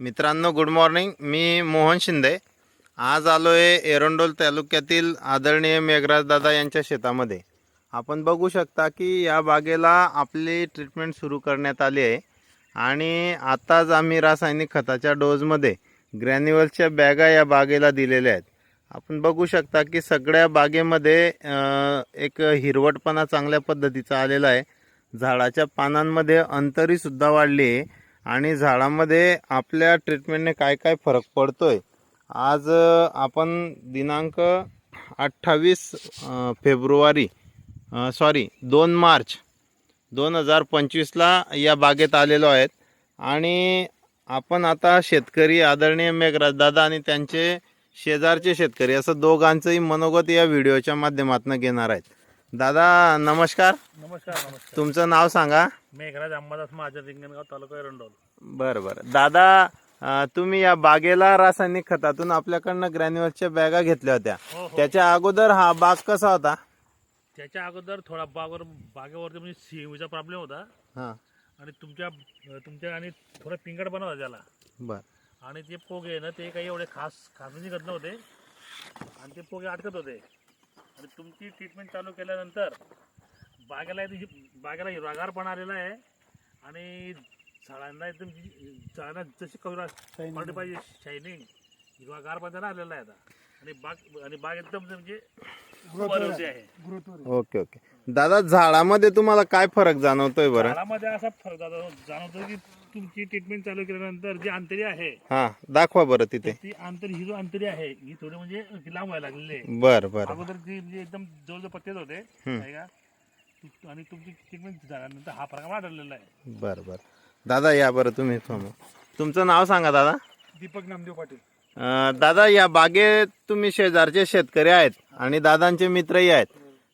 मित्रांनो good morning मी मोहन शिंदे. आज आलो आहे एरंडोल तालुक्यातील आदरणीय मेघराजदादा यांच्या शेतामध्ये. आपण बघू शकता की या बागेला आपली ट्रीटमेंट सुरू करण्यात आली आहे. आणि आताच आम्ही रासायनिक खताच्या डोजमध्ये ग्रॅन्युअल्सच्या बॅगा या बागेला दिलेल्या आहेत. आपण बघू शकता की सगळ्या बागेमध्ये एक हिरवटपणा चांगल्या पद्धतीचा आलेला आहे. झाडाच्या पानांमध्ये अंतरीसुद्धा वाढली आहे. आणि झाडामध्ये आपल्या ट्रीटमेंटने काय काय फरक पडतोय? आज आपण दिनांक अठ्ठावीस फेब्रुवारी सॉरी दोन मार्च दोन हजार पंचवीसला या बागेत आलेलो आहेत. आणि आपण आता शेतकरी आदरणीय मेघराज दादा आणि त्यांचे शेजारचे शेतकरी असं दोघांचंही मनोगत या व्हिडिओच्या माध्यमातून घेणार आहेत. दादा नमस्कार. नमस्कार नमस्कार. तुमचं नाव सांगा. मेघराज अंबादास महाजन रिंगणगाव तालुका एरंडोल. बरं बरं. दादा अं, तुम्ही या बागेला रासायनिक खतातून आपल्याकडनं ग्रॅन्युअलच्या बॅगा घेतल्या होत्या. हो हो. त्याच्या अगोदर हा बाग कसा होता? त्याच्या अगोदर थोडा बागवर बागेवरती म्हणजे सीएमचा प्रॉब्लेम होता. हा. आणि तुमच्या तुमच्या आणि थोडा पिंगट बनवला होता त्याला. बर. आणि ते पोगे ना ते काही एवढे खास खास नव्हते. आणि ते पोगे अडकत होते. आणि तुमची ट्रीटमेंट चालू केल्यानंतर बागेला एकदम बागेला हिरवागारपणा आलेला आहे. आणि झाडांना एकदम झाडांना जशी कवरा क्वालिटी पाहिजे शायनिंग हिरवागारपणा आलेला आहे आता. आणि बाग आणि बाग एकदम म्हणजे आहे. Okay okay. दादा झाडामध्ये तुम्हाला काय फरक जाणवतोय बरं? झाडामध्ये असा फरक जाणव- जाणवतो की तुमची ट्रीटमेंट चालू केल्यानंतर जी अंतरी आहे हा दाखवा बरं तिथे. ती अंतर ही जो अंतरी आहे ही थोडी म्हणजे लांब व्हायला लागलेली आहे. बर बर. अगोदर जी म्हणजे एकदम जवळजवळ पत्तेच होते. का? तु- आणि तुमची ट्रीटमेंट झाल्यानंतर हा फरक वाढलेला आहे. बर बर. दादा या बरं तुम्ही थांबा तुमचं नाव सांगा दादा. दीपक नामदेव पाटील. अं, दादा या बागेत तुम्ही शेजारचे शेतकरी आहेत आणि दादांचे मित्रही आहेत.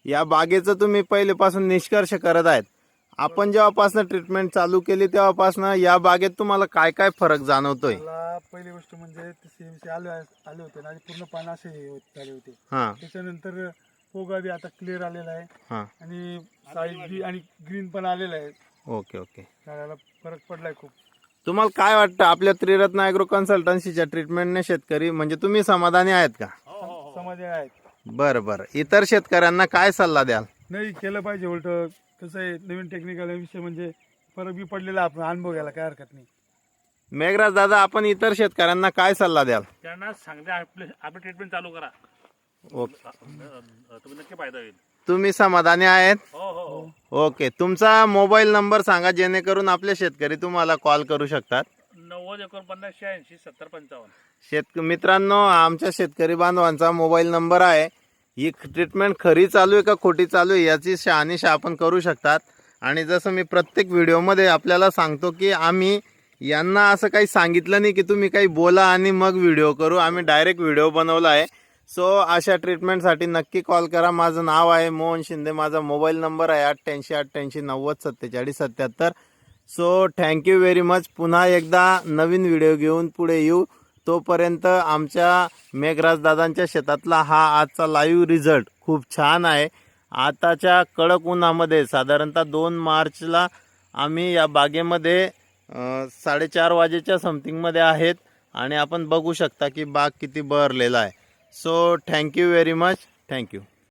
या बागेचं तुम्ही पहिलेपासून निष्कर्ष करत आहेत. आपण जेव्हापासून ट्रीटमेंट चालू केली तेव्हापासून या बागेत तुम्हाला काय काय फरक जाणवतोय? मला पहिली गोष्ट म्हणजे ते सीएमसी आले आले होते ना आणि पूर्ण पान असे हे होत हा. त्याच्यानंतर पोगा बी आता क्लिअर आलेला आहे. हा. आणि साईज बी आणि ग्रीन पण आलेला आहे. Okay okay. झाडाला फरक पडलाय खूप. तुम्हाला काय वाटतं आपल्या त्रिरत्न ॲग्रो कन्सल्टन्सीच्या ट्रीटमेंटने शेतकरी म्हणजे तुम्ही समाधानी आहेत का? समाधी आहेत. बरं बरं. इतर शेतकऱ्यांना काय सल्ला द्याल? नाही केलं पाहिजे उलट. कसं आहे नवीन टेक्निकल विषय म्हणजे फरक बी पडलेला आपण अनुभव घ्यायला काय हरकत नाही. मेघराज दादा आपण इतर शेतकऱ्यांना काय सल्ला द्याल? त्यांना सांगते आपले आपली ट्रीटमेंट चालू करा. ओके. तुम्ही नक्की फायदा होईल. तुम्ही समाधानी आहेत? हो हो हो. ओके. तुमचा मोबाईल नंबर सांगा जेणेकरून आपले शेतकरी तुम्हाला कॉल करू शकतात. नव्वद एकोणपन्नास शहाऐंशी सत्तर पंचावन्न. शेत मित्रांनो आमच्या शेतकरी बांधवांचा मोबाईल नंबर आहे. ही ट्रीटमेंट खरी चालू आहे का खोटी चालू आहे याची शहानिशा आपण करू शकतात. आणि जसं मी प्रत्येक व्हिडिओमध्ये आपल्याला सांगतो की आम्ही यांना असं काही सांगितलं नाही की तुम्ही काही बोला आणि मग व्हिडिओ करू. आम्ही डायरेक्ट व्हिडिओ बनवला आहे. सो अशा ट्रीटमेंटसाठी नक्की कॉल करा. माझं नाव आहे मोहन शिंदे. माझा मोबाईल नंबर आहे अठ्ठ्याऐंशी अठ्ठ्याऐंशी नव्वद सत्तेचाळीस सत्याहत्तर. सो थँक्यू व्हेरी मच पुन्हा एकदा नवीन व्हिडिओ घेऊन पुढे येऊ. तोपर्यंत आमच्या मेघराज दादांच्या शेतातला हा आजचा लाईव्ह रिझल्ट खूप छान आहे. आताच्या कडक उन्हामध्ये साधारणतः दोन मार्चला आम्ही या बागेमध्ये साडेचार वाजेच्या समथिंगमध्ये आहेत आणि आपण बघू शकता की बाग किती बहरलेला आहे. So thank you very much thank you